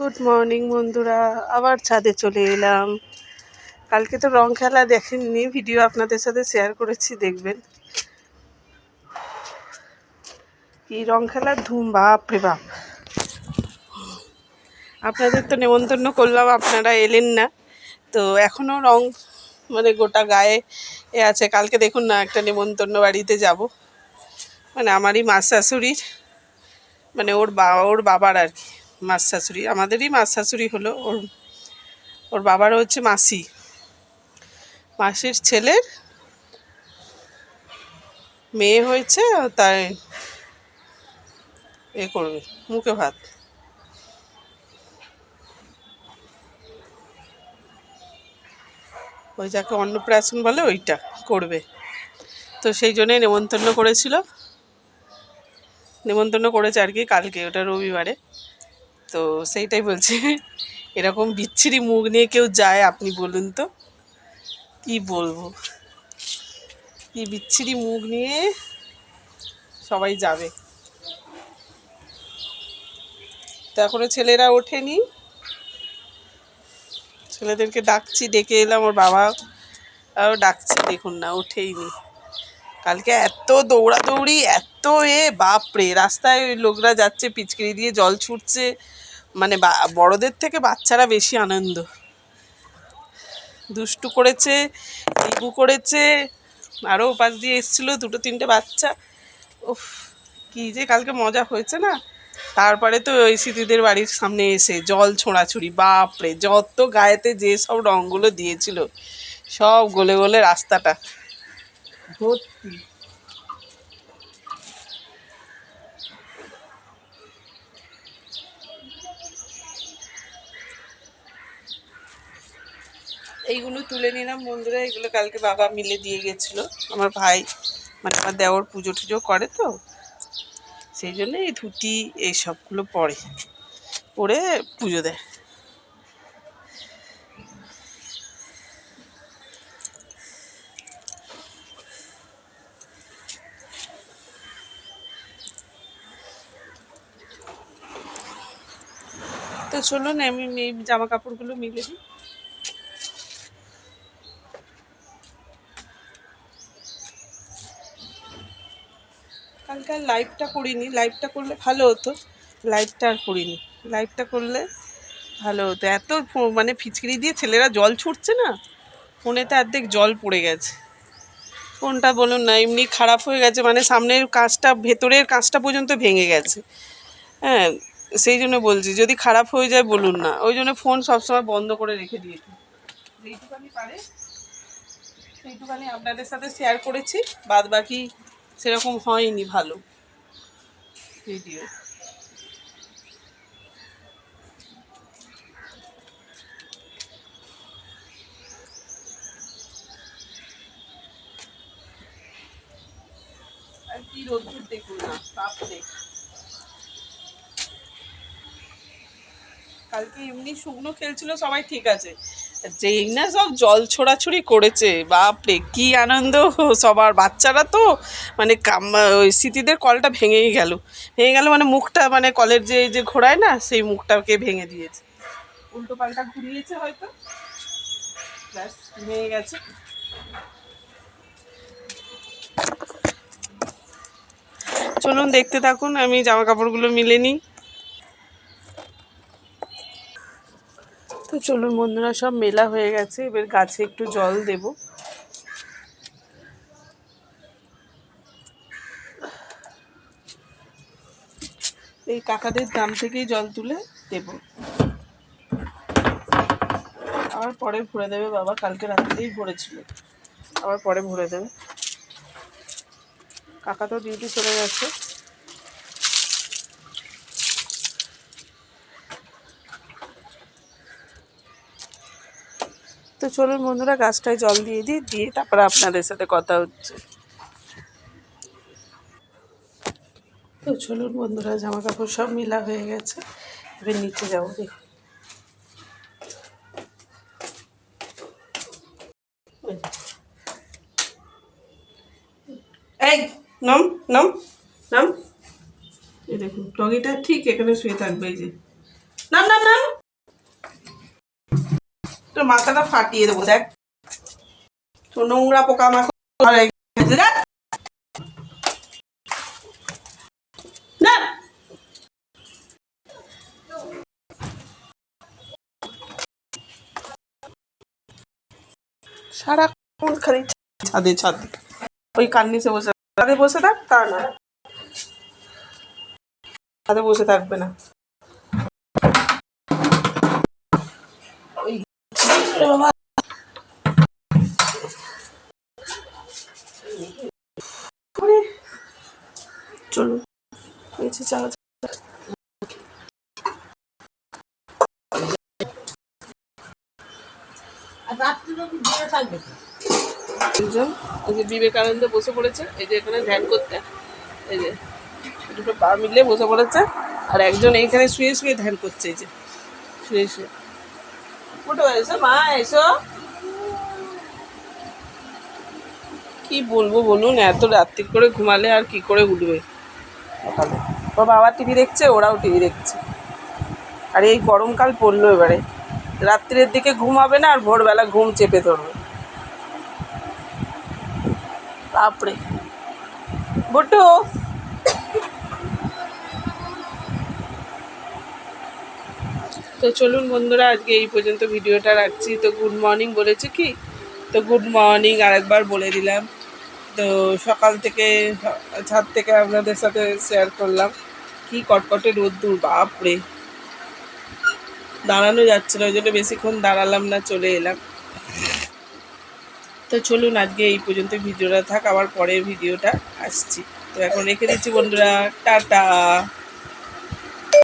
Good morning বন্ধুরা। আবার ছাদে চলে এলাম। কালকে তো রং খেলা দেখেননি, ভিডিও আপনাদের সাথে শেয়ার করেছি, দেখবেন। কি রং খেলার ধুম, বাপ রে বাপ। আপনাদের তো নেমন্তন্ন করলাম, আপনারা এলেন না। তো এখনও রং মানে গোটা গায়ে এ আছে। কালকে দেখুন না, একটা নেমন্তন্ন বাড়িতে যাব। মানে আমারই মা শাশুড়ির মানে ওর বা, ওর বাবার আর কি। মাস শাশুড়ি, আমাদেরই মাস শাশুড়ি হলো ওর ওর বাবারও হচ্ছে মাসি। মাসির ছেলের মেয়ে হয়েছে, তাই এ করবে, মুখে ভাত। ওই যাকে অন্নপ্রাশন বলে ওইটা করবে। তো সেই জন্যই নেমন্তন্ন করেছিল। নেমন্তন্ন করেছে আর কি কালকে, ওটা রবিবারে। তো সেইটাই বলছি। এরকম বিচ্ছিরি মুখ নিয়ে কেউ যায়, আপনি বলুন তো। কি বলব? কি বিচ্ছিরি মুখ নিয়ে সবাই যাবে। তো এখনও ছেলেরা ওঠেনি। ছেলেদেরকে ডাকছি, ডেকে এলাম, ওর বাবা ডাকছি, দেখুন না, ওঠেইনি। কালকে এত দৌড়াদৌড়ি, এত এ, বাপরে, রাস্তায় লোকরা যাচ্ছে, পিচকিরি দিয়ে জল ছুটছে। মানে বড়দের থেকে বাচ্চারা বেশি আনন্দ। দুষ্টু করেছে ইগু করেছে আরও উপাস দিয়ে এসেছিল দুটো, তিনটে বাচ্চা। উফ, কি যে কালকে মজা হয়েছে না? তারপরে তো ওই স্মৃতিদের বাড়ির সামনে এসে জল ছোঁড়াছুড়ি, বাপরে, যত গায়েতে যে সব রঙগুলো দিয়েছিল, সব গলে গলে রাস্তাটা। ভর্তি এইগুলো তুলে নিলাম বন্ধুরা, এগুলো কালকে বাবা মিলে দিয়ে গেছিল। আমার ভাই মানে আমার দেওয়ার পুজো টুজো করে তো, সেই জন্য এই ধুতি, এই সবগুলো পরে পরে পুজো দেয়। তো চলুন আমি জামা কাপড়গুলো মিলে দিই। কালকে আর লাইভটা করিনি। লাইভটা করলে ভালো হতো। লাইভটা আর করিনি। লাইভটা করলে ভালো হতো। এত মানে ফিচকিরি দিয়ে ছেলেরা জল ছুটছে না? ফোনেতে অর্ধেক জল পড়ে গেছে। ফোনটা বলুন না, এমনি খারাপ হয়ে গেছে। মানে সামনের কাঁচটা ভেতরের কাঁচটা পর্যন্ত ভেঙে গেছে। হ্যাঁ সেই জন্য বলছি, যদি খারাপ হয়ে যায় বলুন না। ওই জন্য ফোন সবসময় বন্ধ করে রেখে দিয়েছি। যেইটুকানি পারে, সেইটুকানি আপনাদের সাথে শেয়ার করেছি বাদ বাকি সেরকম হয়নি ভালো ভিডিও আর কি রোদ্দুর দেখুন না, তাপ নেই। কালকে এমনি শুকনো খেলছিল, সবাই ঠিক আছে। যেই না সব জল ছোড়াছুড়ি করেছে, বাপরে, কি আনন্দ। সবার বাচ্চারা তো মানে ওই স্মৃতিদের কলটা ভেঙেই গেল। ভেঙে গেল মানে মুখটা মানে কলের যে যে ঘোরায় না, সেই মুখটাকে ভেঙে দিয়েছে। উল্টো পাল্টা ঘুরিয়েছে হয়তো। ব্যাস, ভেঙে গেছে। চলুন দেখতে থাকুন, আমি জামা কাপড়গুলো মিলে নিই। তো চলুন বন্ধুরা, সব মেলা হয়ে গেছে। এবার গাছে একটু জল দেব। এই কাকাদের দাম থেকেই জল তুলে দেব। আবার পরে ভরে দেবে বাবা, কালকে রাত্রেই ভরেছিল। আবার পরে ভরে দেবে। কাকা তো ডিউটি চলে গেছে। তো চলুন বন্ধুরা, গাছটায় জল দিয়ে দিই, দিয়ে তারপরে আপনাদের সাথে কথা হচ্ছে। তো চলুন বন্ধুরা জামা কাপড় সব মিলা হয়ে গেছে। এবার নিচে যাব, দেখুন। দেখুন, টগিটা ঠিক এখানে শুয়ে থাকবে, এই যে। নাম নাম নাম। তোর মাথাটা ফাটিয়ে দেবো দেখ। তোর নোংরা পোকা মাকড় হয়ে গেছে, দেখ। না সারাক্ষণ খালি ছাদে ছাদে। ওই কান্নিসে বসে ছাদে বসে থাক তা না। ছাদে বসে থাকবে না ওই বাবা ওরে, চলুন নিচে। একজন ওই যে বিবেকানন্দ বসে পড়েছে। এই যে এখানে ধ্যান করতে। এই যে দুটো পা মিলে বসে পড়েছে। আর একজন এইখানে শুয়ে শুয়ে ধ্যান করছে এই যে। শুয়ে শুয়ে। উঠো এসো মা এসো। কি বলব বলুন এত রাত্রি করে ঘুমালে আর কি করে উঠবে? সকালে ওর বাবা, টিভি দেখছে? ওরাও টিভি দেখছে। আর এই গরমকাল পড়ল এবারে। রাত্রের দিকে ঘুমাবে না, আর ভোরবেলা ঘুম চেপে ধরবে। বাপরে। বটু! তো চলুন বন্ধুরা, আজকে এই পর্যন্ত ভিডিওটা রাখছি। তো গুড মর্নিং বলেছে কি? তো গুড মর্নিং আরেকবার বলে দিলাম। তো সকাল থেকে ছাদ থেকে আপনাদের সাথে শেয়ার করলাম। কি কটকটে রোদ্দুর, বাপরে। দাঁড়ানো যাচ্ছে না, ওই জন্য বেশিক্ষণ দাঁড়ালাম না, চলে এলাম। তো চলুন, আজকে এই পর্যন্ত ভিডিওটা থাক, আবার পরের ভিডিওটা আসছি। তো এখন রেখে দিচ্ছি বন্ধুরা, টাটা।